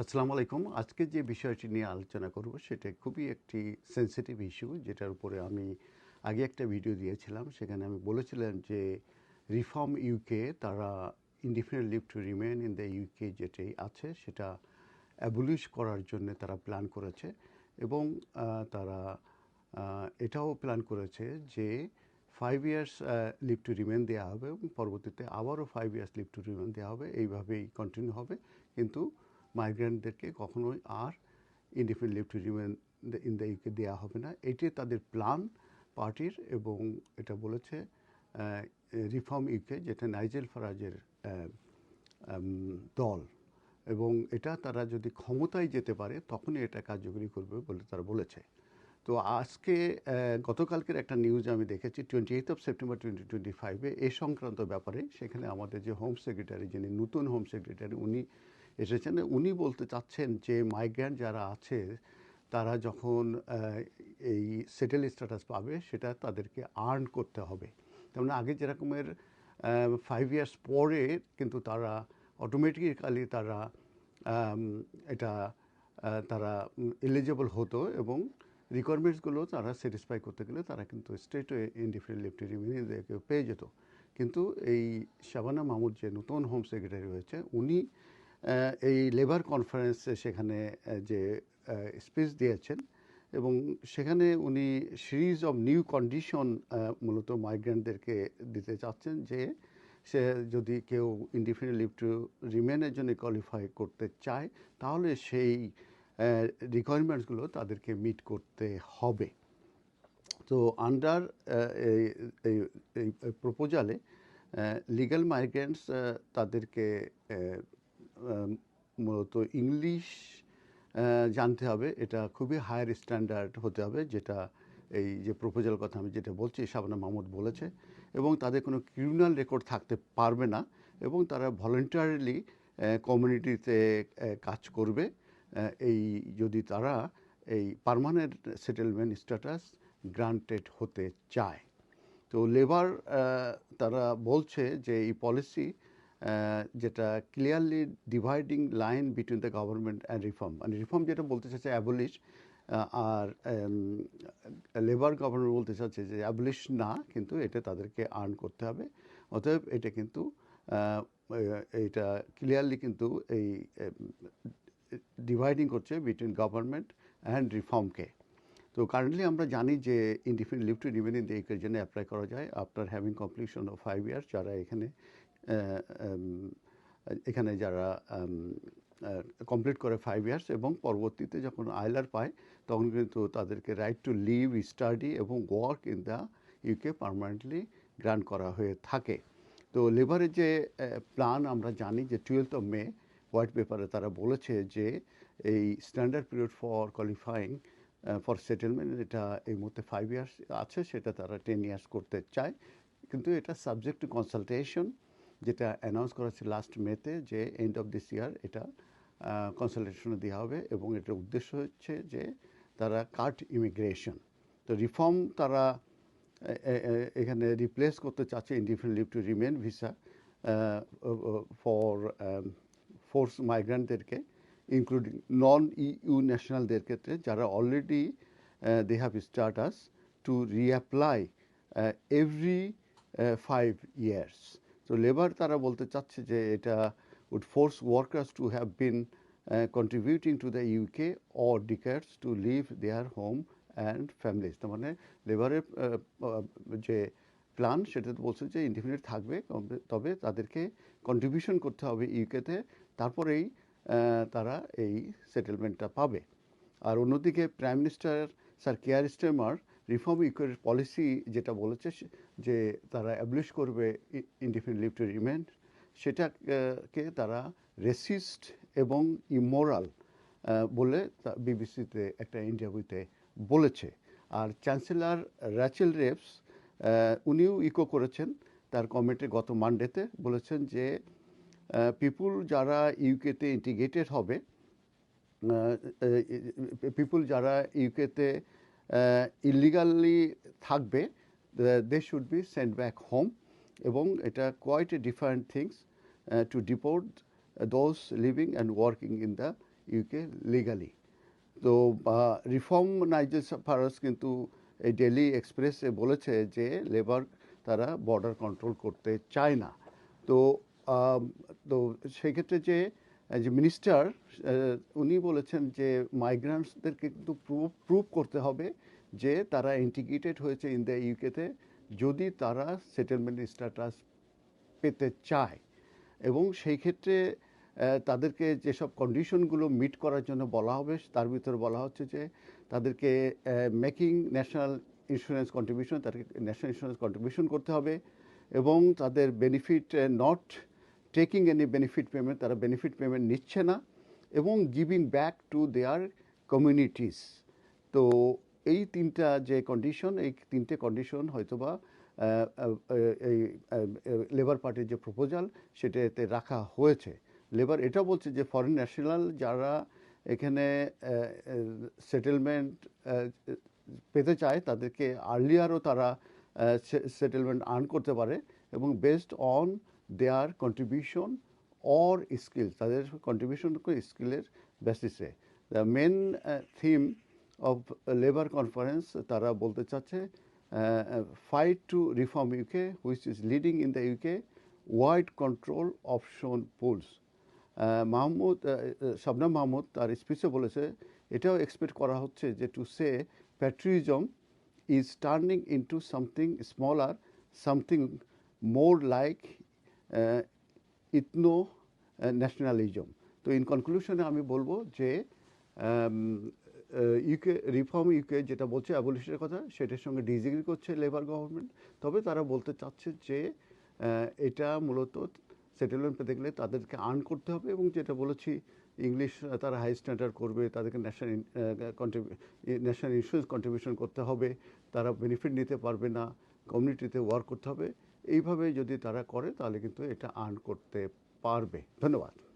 আসসালামু আলাইকুম। আজকে যে বিষয়টি নিয়ে আলোচনা করব সেটা খুবই একটি সেন্সিটিভ ইস্যু যেটার উপরে আমি আগে একটা ভিডিও দিয়েছিলাম। সেখানে আমি বলেছিলাম যে রিফর্ম ইউকে তারা indefinite leave to remain in the UK যেটি আছে, সেটা অ্যাবলিশ করার জন্য তারা প্ল্যান করেছে এবং তারা এটাও প্ল্যান করেছে যে five years leave to remain দেওয়া হবে এবং পরবর্তীতে আবারও five years leave to remain দেওয়া হবে। এইভাবেই কন্টিনিউ হবে। কিন্তু মাইগ্রেন্টদেরকে কখনোই আর indefinite leave to remain in the UK দেওয়া হবে না। এটি তাদের প্ল্যান পার্টির এবং এটা বলেছে রিফর্ম ইউকে যেটা নাইজেল ফারাজের দল। এবং এটা তারা যদি ক্ষমতায় যেতে পারে, তখনই এটা কার্যকরী করবে বলে তারা বলেছে। তো আজকে গতকালকের একটা নিউজ আমি দেখেছি twenty eighth of September twenty twenty ফাইভে এ সংক্রান্ত ব্যাপারে। সেখানে আমাদের যে হোম সেক্রেটারি যিনি নতুন হোম সেক্রেটারি উনি এসেছেন। উনি বলতে চাচ্ছেন যে মাইগ্রেন্ট যারা আছে, তারা যখন এই সেটেল স্ট্যাটাস পাবে, সেটা তাদেরকে আর্ন করতে হবে। তেমন আগে যেরকমের ফাইভ ইয়ার্স পরে কিন্তু তারা অটোমেটিক্যালি তারা এটা তারা এলিজেবল হতো এবং রিকোয়ারমেন্টসগুলো তারা স্যাটিসফাই করতে গেলে তারা কিন্তু স্টেট ইনডিফারেন্ট লিফটি রিমিনি পেয়ে যেত। কিন্তু এই শাবানা মাহমুদ যে নতুন হোম সেক্রেটারি রয়েছে, উনি এই লেবার কনফারেন্সে সেখানে যে স্পিচ দিয়েছেন এবং সেখানে উনি সিরিজ অফ নিউ কন্ডিশন মূলত মাইগ্রেন্টদেরকে দিতে চাচ্ছেন যে সে যদি কেউ ইনডিফিনিট লিভ টু রিমেনের জন্য কোয়ালিফাই করতে চায়, তাহলে সেই রিকোয়ারমেন্টসগুলো তাদেরকে মিট করতে হবে। তো আন্ডার এই এই প্রপোজালে লিগ্যাল মাইগ্রেন্টস তাদেরকে মূলত ইংলিশ জানতে হবে। এটা খুবই হায়ার স্ট্যান্ডার্ড হতে হবে, যেটা এই যে প্রপোজাল কথা আমি যেটা বলছি, শাবানা মাহমুদ বলেছে। এবং তাদের কোনো ক্রিমিনাল রেকর্ড থাকতে পারবে না এবং তারা ভলেন্টারিলি কমিউনিটিতে কাজ করবে। এই যদি তারা এই পার্মানেন্ট সেটেলমেন্ট স্ট্যাটাস গ্রান্টেড হতে চায়। তো লেবার তারা বলছে যে এই পলিসি যেটা clearly dividing line between the government and reform মানে রিফর্ম যেটা বলতে চাচ্ছে অ্যাবলিশ আর লেবার গভর্নমেন্ট বলতে চাচ্ছে যে অ্যাবলিশ না, কিন্তু এটা তাদেরকে আর্ন করতে হবে। অতএব এটা কিন্তু এটা ক্লিয়ারলি কিন্তু এই ডিভাইডিং করছে বিটুইন গভর্নমেন্ট অ্যান্ড রিফর্মকে তো কারেন্টলি আমরা জানি যে indefinite leave to remain in the জন্য অ্যাপ্লাই করা যায়। After having completion of five years যারা এখানে এখানে যারা কমপ্লিট করে ফাইভ ইয়ার্স এবং পরবর্তীতে যখন আইলার পায়, তখন কিন্তু তাদেরকে রাইট টু লিভ স্টাডি এবং work in the UK permanently grant করা হয়ে থাকে। তো লেবারের যে প্ল্যান আমরা জানি যে টুয়েলথ অফ মে হোয়াইট পেপারে তারা বলেছে যে এই standard period for qualifying for settlement এটা এই মুহূর্তে ফাইভ ইয়ার্স আছে, সেটা তারা টেন ইয়ার্স করতে চায়। কিন্তু এটা সাবজেক্ট টু কনসালটেশন যেটা অ্যানাউন্স করা হচ্ছে লাস্ট মেতে যে এন্ড অফ দিস ইয়ার এটা কনসালটেশনে দেওয়া হবে এবং এটার উদ্দেশ্য হচ্ছে যে তারা কাট ইমিগ্রেশন তো রিফর্ম তারা এখানে রিপ্লেস করতে চাচ্ছে indefinite leave to remain visa for force মাইগ্রেন্টদেরকে including non EU ন্যাশনালদের ক্ষেত্রে যারা already they have status to reapply every five years তো লেবার তারা বলতে চাচ্ছে যে এটা would force workers to have been contributing to the UK or decades to leave their home and families তার মানে লেবারের যে প্ল্যান সেটা তো বলছে যে ইন্ডিপেন্ডেন্ট থাকবে, তবে তাদেরকে কন্ট্রিবিউশন করতে হবে ইউকেতে তারপরেই তারা এই সেটেলমেন্টটা পাবে। আর অন্যদিকে prime minister sir Keir Starmer reform policy যেটা বলেছে যে তারা অ্যাবলিশ করবে ইন্ডিপেন্ডেন্ট লিভ টু সেটাকে তারা রেসিস্ট এবং ইমোরাল বলে বিবিসিতে একটা ইন্টারভিউতে বলেছে। আর চ্যান্সেলর র্যাচেল রেপস উনিও ইকো করেছেন। তার কমেন্টে গত মানডেতে বলেছেন যে পিপুল যারা ইউকেতে ইন্টিগ্রেটেড হবে পিপুল যারা ইউকেতে ইলিগালি থাকবে they should be send back home এবং এটা quite a different things to deport those living and working in the UK legally তো রিফর্ম নাইজেল ফারাস কিন্তু এই ডেলি এক্সপ্রেসে বলেছে যে লেবার তারা বর্ডার কন্ট্রোল করতে চায় না। তো তো সেক্ষেত্রে যে যে মিনিস্টার উনি বলেছেন যে মাইগ্রান্টসদেরকে কিন্তু প্রুভ প্রুভ করতে হবে যে তারা ইন্টিগ্রেটেড হয়েছে ইন দ্য ইউকেতে যদি তারা সেটেলমেন্ট স্ট্যাটাস পেতে চায়। এবং সেই ক্ষেত্রে আহ, তাদেরকে যেসব কন্ডিশনগুলো মিট করার জন্য বলা হবে তার ভিতরে বলা হচ্ছে যে তাদেরকে মেকিং ন্যাশনাল ইন্স্যুরেন্স কন্ট্রিবিউশন তাদেরকে ন্যাশনাল ইন্স্যুরেন্স কন্ট্রিবিউশন করতে হবে এবং তাদের benefit not taking any benefit payment তারা বেনিফিট পেমেন্ট নিচ্ছে না এবং giving back to their communities তো এই তিনটা যে কন্ডিশন এই তিনটে কন্ডিশন হয়তোবা এই লেবার পার্টির যে প্রপোজাল সেটাতে রাখা হয়েছে। লেবার এটা বলছে যে ফরেন ন্যাশনাল যারা এখানে সেটেলমেন্ট পেতে চায়, তাদেরকে আর্লিয়ারও তারা সেটেলমেন্ট আর্ন করতে পারে এবং based on their contribution or skill তাদের কন্ট্রিবিউশন স্কিলের বেসিসে the main theme of labour conference তারা বলতে চাচ্ছে fight to reform UK which is leading in the UK wide control option polls Mahmood Shabnam Mahmood তার স্পিচে বলেছে, এটাও এক্সপেক্ট করা হচ্ছে যে to say patriotism is turning into something smaller something more like ethno nationalism তো in কনক্লুশনে আমি বলব যে ইউকে রিফর্ম ইউকে যেটা বলছে অ্যাবলিশনের কথা, সেটার সঙ্গে ডিজিগ্রি করছে লেবার গভর্নমেন্ট তবে তারা বলতে চাচ্ছে যে এটা মূলত সেটেলমেন্ট পেতে গেলে তাদেরকে আর্ন করতে হবে এবং যেটা বলেছি ইংলিশ তারা হাই স্ট্যান্ডার্ড করবে, তাদেরকে ন্যাশনাল ন্যাশনাল ইন্স্যুরেন্স কন্ট্রিবিউশন করতে হবে, তারা বেনিফিট নিতে পারবে না কমিউনিটিতে ওয়ার্ক করতে হবে। এইভাবে যদি তারা করে তাহলে কিন্তু এটা আর্ন করতে পারবে। ধন্যবাদ।